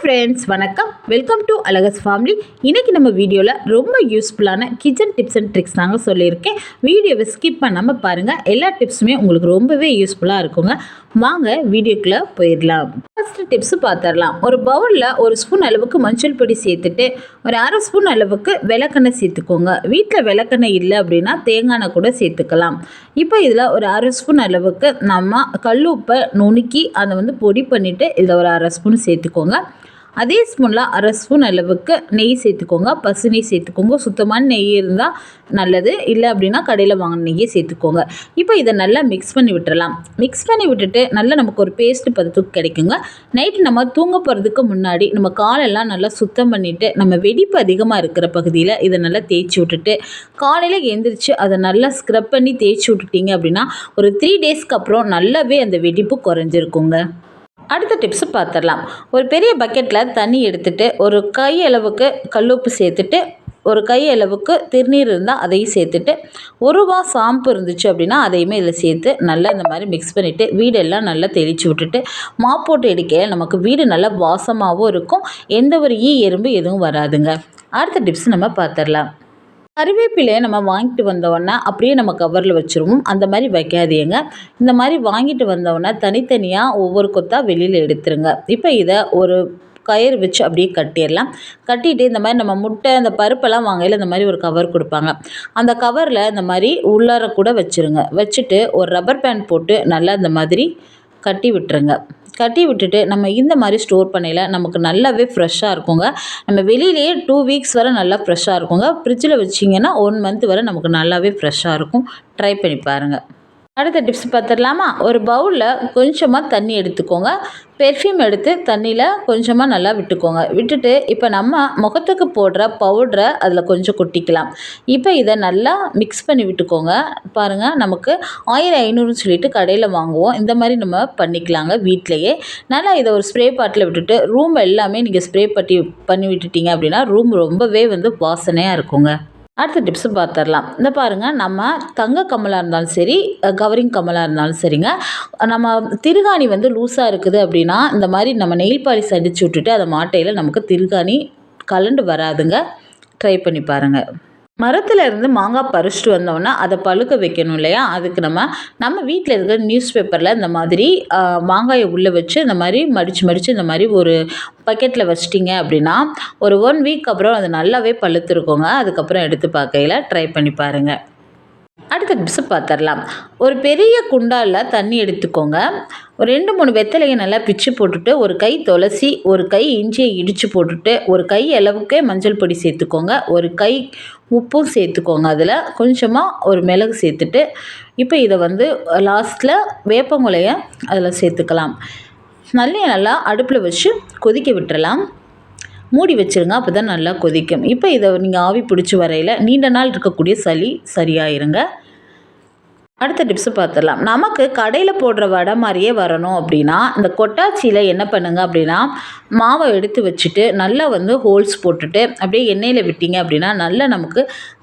Friends வணக்கம். Welcome to அலகஸ் family இன்றைக்கி நம்ம வீடியோவில் ரொம்ப யூஸ்ஃபுல்லான கிச்சன் டிப்ஸ் அண்ட் ட்ரிக்ஸ் தாங்க சொல்லியிருக்கேன். வீடியோவை ஸ்கிப் பண்ணாமல் பாருங்கள் எல்லா டிப்ஸுமே உங்களுக்கு ரொம்பவே யூஸ்ஃபுல்லாக இருக்குங்க. வாங்க வீடியோக்குள்ளே போயிடலாம். ஃபஸ்ட்டு டிப்ஸு பார்த்துடலாம் ஒரு பவுலில் ஒரு ஸ்பூன் அளவுக்கு மஞ்சள் பொடி சேர்த்துட்டு ஒரு அரை ஸ்பூன் அளவுக்கு விளக்கெண்ணெய் சேர்த்துக்கோங்க. வீட்டில் விளக்கெண்ணெய் இல்லை அப்படின்னா தேங்காய் எண்ணெய் கூட சேர்த்துக்கலாம். இப்போ இதில் ஒரு அரை ஸ்பூன் அளவுக்கு நம்ம கல் உப்பை நுணுக்கி அதை வந்து பொடி பண்ணிவிட்டு இதில் ஒரு அரை ஸ்பூன் சேர்த்துக்கோங்க. அதே ஸ்பூனில் அரை ஸ்பூன் அளவுக்கு நெய் சேர்த்துக்கோங்க. பசு நெய் சேர்த்துக்கோங்க. சுத்தமான நெய் இருந்தால் நல்லது. இல்லை அப்படின்னா கடையில் வாங்கின நெய்யை சேர்த்துக்கோங்க. இப்போ இதை நல்லா மிக்ஸ் பண்ணி விட்டுறலாம். மிக்ஸ் பண்ணி விட்டுட்டு நல்லா நமக்கு ஒரு பேஸ்ட் பதத்துக்கு கிடைக்குங்க. நைட்டு நம்ம தூங்க போகிறதுக்கு முன்னாடி நம்ம காலெல்லாம் நல்லா சுத்தம் பண்ணிவிட்டு நம்ம வெடிப்பு அதிகமாக இருக்கிற பகுதியில் இதை நல்லா தேய்ச்சி விட்டுட்டு காலையில் எழுந்திரிச்சு அதை நல்லா ஸ்க்ரப் பண்ணி தேய்ச்சி விட்டுட்டீங்க அப்படின்னா ஒரு த்ரீ டேஸ்க்கு அப்புறம் நல்லாவே அந்த வெடிப்பு குறைஞ்சிருக்குங்க. அடுத்த டிப்ஸு பார்த்துடலாம் ஒரு பெரிய பக்கெட்டில் தண்ணி எடுத்துட்டு ஒரு கை அளவுக்கு கல்லுப்பு சேர்த்துட்டு ஒரு கை அளவுக்கு திருநீர் இருந்தால் அதையும் சேர்த்துட்டு ஒரு ரூபா சாம்பு இருந்துச்சு அப்படின்னா அதையுமே இதில் சேர்த்து நல்லா இந்த மாதிரி மிக்ஸ் பண்ணிவிட்டு வீடெல்லாம் நல்லா தெளித்து விட்டுட்டு மாப்போட்டு எடுக்க நமக்கு வீடு நல்லா வாசமாகவும் இருக்கும். எந்த ஒரு ஈ எறும்பு எதுவும் வராதுங்க. அடுத்த டிப்ஸ் நம்ம பார்த்துடலாம் கருவேப்பிலையை நம்ம வாங்கிட்டு வந்தோடனே அப்படியே நம்ம கவரில் வச்சுருவோம். அந்த மாதிரி வைக்காதீங்க. இந்த மாதிரி வாங்கிட்டு வந்தோடனே தனித்தனியாக ஒவ்வொரு கொத்தாக வெளியில் எடுத்துருங்க. இப்போ இதை ஒரு கயிறு வச்சு அப்படியே கட்டிடலாம். கட்டிட்டு இந்த மாதிரி நம்ம முட்டை அந்த பருப்பெல்லாம் வாங்கையில் இந்த மாதிரி ஒரு கவர் கொடுப்பாங்க. அந்த கவரில் இந்த மாதிரி உள்ளார கூட வச்சுருங்க. வச்சுட்டு ஒரு ரப்பர் பேண்ட் போட்டு நல்லா இந்த மாதிரி கட்டி விட்டுருங்க. கட்டி விட்டுட்டு நம்ம இந்த மாதிரி ஸ்டோர் பண்ணையில் நமக்கு நல்லாவே ஃப்ரெஷ்ஷாக இருக்குங்க. நம்ம வெளியிலேயே டூ வீக்ஸ் வரை நல்லா ஃப்ரெஷ்ஷாக இருக்குங்க. ஃப்ரிட்ஜில் வச்சிங்கன்னா ஒன் மந்த் வரை நமக்கு நல்லாவே ஃப்ரெஷ்ஷாக இருக்கும். ட்ரை பண்ணி பாருங்கள் அடுத்த டிப்ஸ் பார்த்துடலாமா ஒரு பவுலில் கொஞ்சமாக தண்ணி எடுத்துக்கோங்க. பெர்ஃப்யூம் எடுத்து தண்ணியில் கொஞ்சமாக நல்லா விட்டுக்கோங்க. விட்டுட்டு இப்போ நம்ம முகத்துக்கு போடுற பவுட்ரை அதில் கொஞ்சம் கொட்டிக்கலாம். இப்போ இதை நல்லா மிக்ஸ் பண்ணி விட்டுக்கோங்க. பாருங்கள் நமக்கு ஆயிரம் ஐநூறுன்னு சொல்லிட்டு கடையில் வாங்குவோம். இந்த மாதிரி நம்ம பண்ணிக்கலாங்க வீட்டிலையே நல்லா இதை ஒரு ஸ்ப்ரே பாட்டில் விட்டுட்டு ரூம் எல்லாமே நீங்கள் ஸ்ப்ரே பட்டி பண்ணி விட்டுட்டீங்க அப்படின்னா ரூம் ரொம்பவே வந்து வாசனையாக இருக்குங்க. அடுத்த டிப்ஸும் பார்த்துடலாம் இந்த பாருங்கள் நம்ம தங்க கம்மலாக இருந்தாலும் சரி கவரிங் கம்மலாக இருந்தாலும் சரிங்க. நம்ம திருகாணி வந்து லூஸாக இருக்குது அப்படின்னா இந்த மாதிரி நம்ம நெயில் பாலிஸ் அடித்து விட்டுட்டு அதை மாட்டையில் நமக்கு திருகாணி கலண்டு வராதுங்க. ட்ரை பண்ணி பாருங்கள் மரத்தில் இருந்து மாங்காய் பறிச்சிட்டு வந்தோன்னா அதை பழுக்க வைக்கணும் இல்லையா? அதுக்கு நம்ம நம்ம வீட்டில் இருக்கிற நியூஸ் பேப்பரில் இந்த மாதிரி மாங்காயை உள்ளே வச்சு இந்த மாதிரி மடித்து மடித்து இந்த மாதிரி ஒரு பக்கெட்டில் வச்சிட்டிங்க அப்படின்னா ஒரு ஒன் வீக் அப்புறம் அது நல்லாவே பழுத்துருக்கோங்க. அதுக்கப்புறம் எடுத்து பார்க்கையில் ட்ரை பண்ணி பாருங்கள் அடுத்த டிப்ஸு பார்த்துடலாம். ஒரு பெரிய குண்டாலில் தண்ணி எடுத்துக்கோங்க. ஒரு ரெண்டு மூணு வெத்தலையை நல்லா பிச்சு போட்டுட்டு ஒரு கை துளசி ஒரு கை இஞ்சியை இடித்து போட்டுட்டு ஒரு கை அளவுக்கே மஞ்சள் பொடி சேர்த்துக்கோங்க. ஒரு கை உப்பும் சேர்த்துக்கோங்க அதில். கொஞ்சமாக ஒரு மிளகு சேர்த்துட்டு இப்போ இதை வந்து லாஸ்ட்டில் வேப்பங்குலையை அதில் சேர்த்துக்கலாம். நல்ல நல்லா அடுப்பில் வச்சு கொதிக்க விட்டுறலாம். மூடி வச்சுருங்க அப்போ தான் நல்லா கொதிக்கும். இப்போ இதை நீங்கள் ஆவி பிடிச்சி வரையில் நீண்ட நாள் இருக்கக்கூடிய சளி சரியாயிருங்க. அடுத்த டிப்ஸு பார்த்துடலாம் நமக்கு கடையில் போடுற வடை மாதிரியே வரணும் அப்படின்னா இந்த கொட்டாச்சியில் என்ன பண்ணுங்கள் அப்படின்னா மாவை எடுத்து வச்சுட்டு நல்லா வந்து ஹோல்ஸ் போட்டுட்டு அப்படியே எண்ணெயில் விட்டீங்க அப்படின்னா நல்லா நமக்கு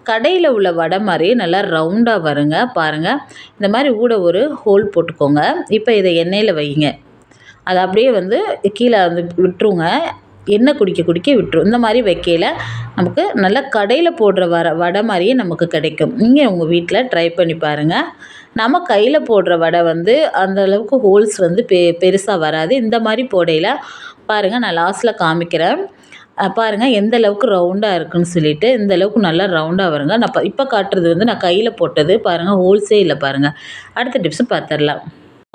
கடையில் உள்ள வடை மாதிரியே நல்லா ரவுண்டாக வருங்க. பாருங்கள் இந்த மாதிரி ஊட ஒரு ஹோல் போட்டுக்கோங்க. இப்போ இதை எண்ணெயில் வைங்க அது அப்படியே வந்து கீழே வந்து விட்டுருங்க. எண்ணெய் குடிக்க குடிக்க விட்டுரும். இந்த மாதிரி வைக்கையில் நமக்கு நல்லா கடையில் போடுற வர வடை மாதிரியே நமக்கு கிடைக்கும். நீங்கள் உங்கள் வீட்டில் ட்ரை பண்ணி பாருங்கள் நம்ம கையில் போடுற வடை வந்து அந்த அளவுக்கு ஹோல்ஸ் வந்து பெ பெருசாக வராது. இந்த மாதிரி போடையில் பாருங்கள் நான் லாஸ்ட்டில் காமிக்கிறேன். பாருங்கள் எந்த அளவுக்கு ரவுண்டாக இருக்குன்னு சொல்லிட்டு இந்த அளவுக்கு நல்லா ரவுண்டாக வருங்க. நான் இப்போ காட்டுறது வந்து நான் கையில் போட்டது பாருங்கள் ஹோல்ஸே இல்லை பாருங்கள் அடுத்த டிப்ஸு பார்த்துடலாம்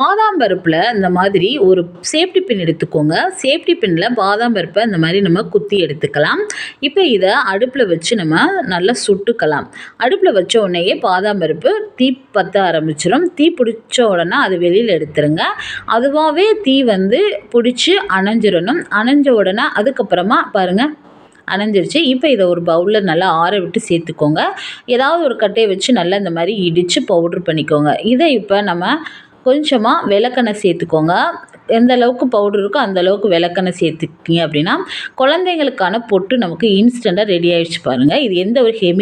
பாதாம் பருப்பில் இந்த மாதிரி ஒரு சேஃப்டி பின் எடுத்துக்கோங்க. சேஃப்டி பின்னில் பாதாம் பருப்பை இந்த மாதிரி நம்ம குத்தி எடுத்துக்கலாம். இப்போ இதை அடுப்பில் வச்சு நம்ம நல்லா சுட்டுக்கலாம். அடுப்பில் வச்ச உடனேயே பாதாம் பருப்பு தீ பற்ற ஆரம்பிச்சிடும் தீ பிடிச்ச உடனே அது வெளியில் எடுத்துருங்க. அதுவாகவே தீ வந்து பிடிச்சி அணைஞ்சிடணும் அணைஞ்ச உடனே அதுக்கப்புறமா பாருங்கள் அணைஞ்சிருச்சு. இப்போ இதை ஒரு பவுலில் நல்லா ஆற விட்டு சேர்த்துக்கோங்க. ஏதாவது ஒரு கட்டையை வச்சு நல்லா இந்த மாதிரி இடித்து பவுட்ரு பண்ணிக்கோங்க. இதை இப்போ நம்ம கொஞ்சமாக விளக்கெண்ணெய் சேர்த்துக்கோங்க. எந்த அளவுக்கு பவுடர் இருக்கோ அந்த அளவுக்கு விளக்கெண்ணெய் சேர்த்துக்கிங்க அப்படின்னா குழந்தைங்களுக்கான பொட்டு நமக்கு இன்ஸ்டண்ட்டாக ரெடி ஆகிடுச்சு பாருங்கள் இது எந்த ஒரு ஹெமி